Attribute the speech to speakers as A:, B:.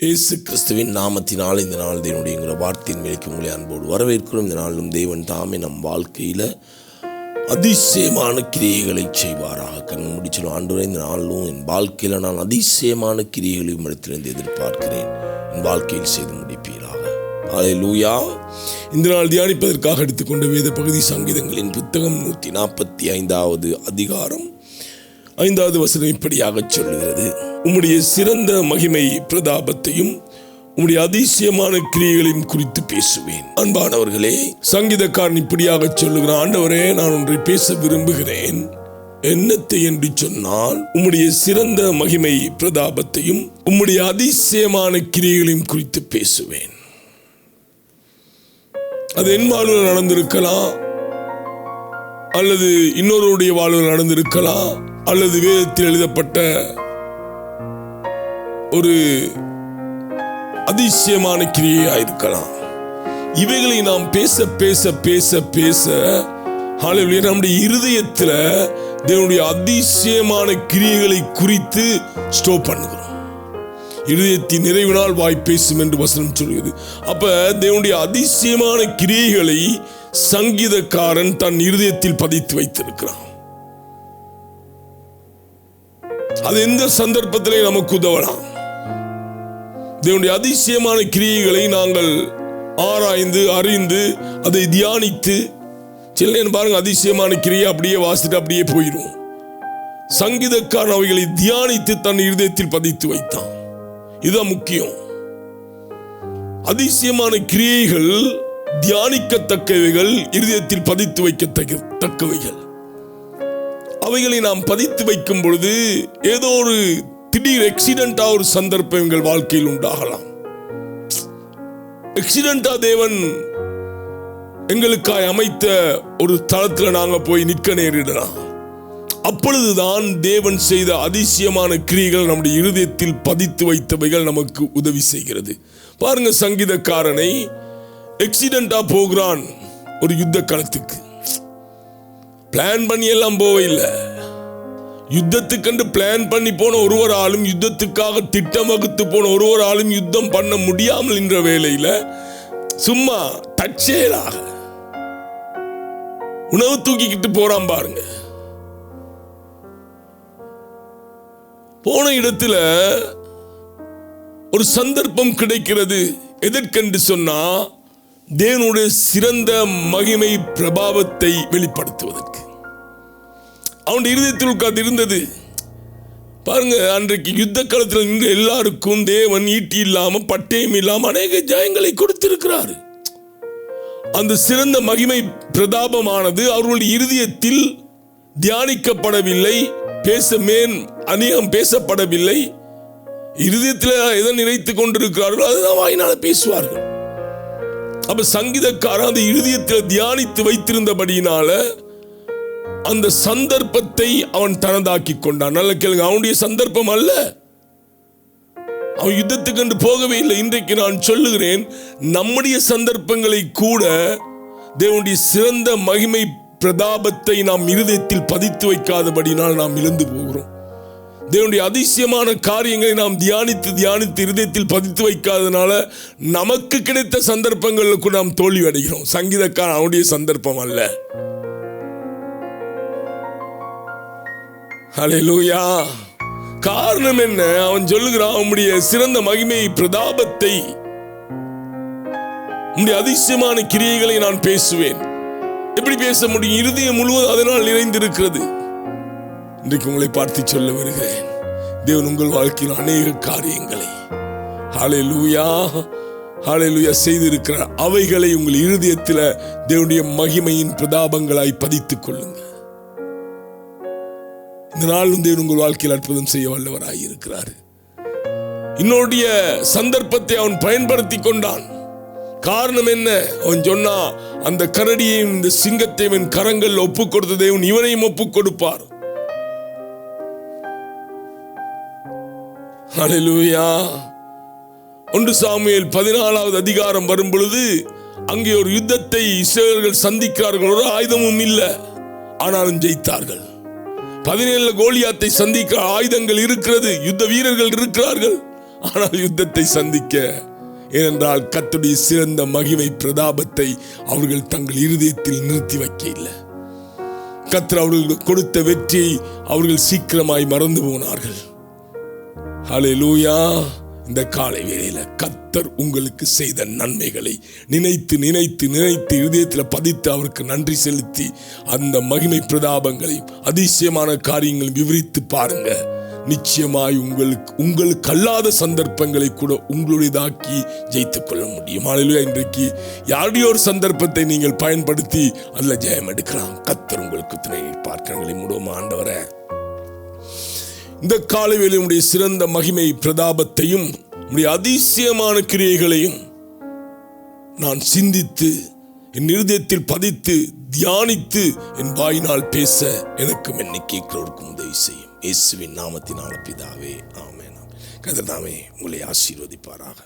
A: இயேசு கிறிஸ்துவின் நாமத்தினால் இந்த நாள் தேவனுடைய வார்த்தையின் மேலுக்கு உங்களை அன்போடு வரவேற்கிறோம். இந்த நாளிலும் தேவன் தாமே நம் வாழ்க்கையில் அதிசயமான கிரியைகளை செய்வாராக. கண் முடிச்சிடும் ஆண்டு இந்த நாளிலும் என் வாழ்க்கையில் நான் அதிசயமான கிரியைகளை உம்மிடத்திலிருந்து எதிர்பார்க்கிறேன். என் வாழ்க்கையில் செய்து முடிப்பீராக. லூயா இந்த நாள் தியானிப்பதற்காக எடுத்துக்கொண்ட வேத பகுதி சங்கீதங்களின் புத்தகம் நூற்றி நாற்பத்தி ஐந்தாவது அதிகாரம். ஐந்தாவது வசனம் இப்படியாக சொல்லுகிறது. உம்முடைய சிறந்த மகிமை பிரதாபத்தையும் உம்முடைய அதிசயமான கிரியைகளையும் குறித்து பேசுவேன். அன்பானவர்களே சங்கீதக்காரன் இப்படியாக சொல்லுகிறான் ஆண்டவரே நான் ஒன்றை பேச விரும்புகிறேன். என்னத்தை? என்று சொன்னால் உம்முடைய சிறந்த மகிமை பிரதாபத்தையும் உம்முடைய அதிசயமான கிரியைகளையும் குறித்து பேசுவேன். அது என் வாழ்வில் நடந்திருக்கலாம் அல்லது இன்னொருடைய வாழ்வில் நடந்திருக்கலாம். அல்லது வேதத்தில் எழுதப்பட்ட ஒரு அதிசயமான கிரியையா இருக்கலாம் இவைகளை நாம் பேச பேச பேச பேச ஹalleluya நம்முடைய இருதயத்தில் தேவனுடைய அதிசயமான கிரியைகளை குறித்து ஸ்டோப் பண்ணுகிறோம். இருதயத்தின் நிறைவினால் வாய் பேசும் என்று வசனம் சொல்கிறது. அப்ப தேவனுடைய அதிசயமான கிரியைகளை சங்கீதக்காரன் தன் இருதயத்தில் பதித்து வைத்திருக்கிறான். அது எந்த சந்தர்ப்பத்திலே நமக்கு உதவலாம். தேவனுடைய அதிசயமான கிரியைகளை நாங்கள் ஆராய்ந்து அறிந்து அதை தியானித்து சில நேரம் பாருங்க அதிசயமான கிரியை அப்படியே வாசிட்டு அப்படியே போயிடும் சங்கீதக்காரன் அவைகளை தியானித்து தன் இருதயத்தில் பதித்து வைத்தான். இதுதான் முக்கியம். அதிசயமான கிரியைகள் தியானிக்கத்தக்கவைகள் இருதயத்தில் பதித்து வைக்கத்தக்க தக்கவைகள் அவைகளை நாம் பதித்து வைக்கும் பொழுது ஏதோ ஒரு திடீர் எக்ஸிடென்டா ஒரு சந்தர்ப்பம் எங்கள் வாழ்க்கையில் உண்டாகலாம். எக்ஸிடென்டா தேவன் எங்களுக்காய் அமைத்த ஒரு தளத்தில் நாங்கள் போய் நிற்க நேரிடலாம் அப்பொழுதுதான் தேவன் செய்த அதிசயமான கிரியைகள் நம்முடைய இருதயத்தில் பதித்து வைத்தவைகள் நமக்கு உதவி செய்கிறது. பாருங்க சங்கீதக்காரனை எக்ஸிடென்டா போகிறான் ஒரு யுத்த களத்துக்கு பிளான் பண்ணி எல்லாம் போவையில்லை யுத்தத்துக்கென்று பிளான் பண்ணி போன ஒருவராலும் யுத்தத்துக்காக திட்டம் வகுத்து போன ஒருவராலும் யுத்தம் பண்ண முடியாமல் என்ற வேலையில் சும்மா தற்செயலாக உணவு தூக்கிக்கிட்டு போறான் பாருங்க. போன இடத்துல ஒரு சந்தர்ப்பம் கிடைக்கிறது எதற்கென்று சொன்னா தேவனுடைய சிறந்த மகிமை பிரபாவத்தை வெளிப்படுத்துவதற்கு. அவனுடைய இருதயத்தில் உட்கார்ந்து இருந்தது. பாருங்க அன்றைக்கு யுத்த காலத்தில் நின்ற எல்லாருக்கும் தேவன் ஈட்டி இல்லாமல் பட்டயம் இல்லாமல் அநேக ஜெயங்களை கொடுத்திருக்கிறார். அந்த சிறந்த மகிமை பிரதாபமானது அவர்களுடைய இருதயத்தில் தியானிக்கப்படவில்லை பேச மேன் அநேகம் பேசப்படவில்லை. இருதயத்தில் எதை நினைத்துக் கொண்டிருக்கிறார்களோ அதுதான் வாயினால் பேசுவார்கள். அப்ப சங்கீதக்காரன் அந்த இருதயத்தில் தியானித்து வைத்திருந்தபடியினால அந்த சந்தர்ப்பத்தை அவன் தனதாக்கி கொண்டான். நல்ல கேளுங்க அவனுடைய சந்தர்ப்பம் அல்ல. அவன் யுத்தத்துக்கு என்று போகவே இல்லை. இன்றைக்கு நான் சொல்லுகிறேன் நம்முடைய சந்தர்ப்பங்களை கூட தேவனுடைய சிறந்த மகிமை பிரதாபத்தை நாம் இருதயத்தில் பதித்து வைக்காதபடினால் நாம் இழந்து போகிறோம். தேவனுடைய அதிசயமான காரியங்களை நாம் தியானித்து தியானித்து இருதயத்தில் பதித்து வைக்காதனால நமக்கு கிடைத்த சந்தர்ப்பங்களுக்கு நாம் தோல்வி அடைகிறோம். சங்கீதக்காரன் அவனுடைய சந்தர்ப்பம் அல்ல. ஹalleluya காரணம் என்ன? அவன் சொல்லுகிறான் அவனுடைய சிறந்த மகிமை பிரதாபத்தை உடைய அதிசயமான கிரியைகளை நான் பேசுவேன். எப்படி பேச முடியும்? இருதயம் முழுவதும் அதனால் நிறைந்திருக்கிறது. இன்றைக்கு உங்களை பார்த்து சொல்ல வருகிறேன். தேவன் உங்கள் வாழ்க்கையில் அநேக காரியங்களை ஹாலே லூயா ஹாலே லூயா செய்திருக்கிற அவைகளை உங்கள் இருதயத்தில் தேவனுடைய மகிமையின் பிரதாபங்களாய் பதித்துக் கொள்ளுங்க இந்த நாளும் தேவன் உங்கள் வாழ்க்கையில் அற்புதம் செய்ய வல்லவராய் இருக்கிறார். இன்னொருடைய சந்தர்ப்பத்தை அவன் பயன்படுத்தி கொண்டான். காரணம் என்ன? அவன் சொன்னா அந்த கரடியையும் இந்த சிங்கத்தையும் என் கரங்கள் ஒப்பு கொடுத்த தேவன் இவனையும் ஒப்புக் கொடுப்பார் ஹalleluya. ஒன்று சாமியில் பதினாலாவது அதிகாரம் வரும் பொழுது அங்கே ஒரு யுத்தத்தை இஸ்ரேலர்கள் சந்திக்கிறார்கள். ஒரு ஆயுதமும் இல்லை ஆனாலும் ஜெயித்தார்கள். பதினேழு கோலியாத்தை சந்திக்க ஆயுதங்கள் இருக்கிறது யுத்த வீரர்கள் இருக்கிறார்கள். ஆனால் யுத்தத்தை சந்திக்க ஏனென்றால் கத்துடைய சிறந்த மகிமை பிரதாபத்தை அவர்கள் தங்கள் இருதயத்தில் நிறுத்தி வைக்க இல்லை கத்திர அவர்களுக்கு கொடுத்த வெற்றியை அவர்கள் சீக்கிரமாய் மறந்து போனார்கள். ஹalleluya இந்த காலை வேளையில் கத்தர் உங்களுக்கு செய்த நன்மைகளை நினைத்து நினைத்து நினைத்து இருதயத்தில் பதித்து அவருக்கு நன்றி செலுத்தி அந்த மகிமை பிரதாபங்களையும் அதிசயமான காரியங்களையும் விவரித்து பாருங்க. நிச்சயமாய் உங்களுக்கு உங்களுக்கு அல்லாத சந்தர்ப்பங்களை கூட உங்களுடையதாக்கி ஜெயித்துக் கொள்ள முடியும். ஹalleluya இன்றைக்கு யாருடைய ஒரு சந்தர்ப்பத்தை நீங்கள் பயன்படுத்தி அதில் ஜெயம் எடுக்கலாம். கத்தர் உங்களுக்கு துணை பார்க்கிறவங்களை மூடுவோம் ஆண்டவரை. இந்த காலவேளை உடைய சிறந்த மகிமை பிரதாபத்தையும் உடைய அதிசயமான கிரியைகளையும் நான் சிந்தித்து என் இருதயத்தில் பதித்து தியானித்து என் வாயினால் பேச எனக்கும் என்னை கேட்கிறவருக்கும் உதவி செய்யும். இயேசுவின் நாமத்தினால பிதாவே ஆமென். கதிர்தாமே உங்களை ஆசீர்வதிப்பாராக.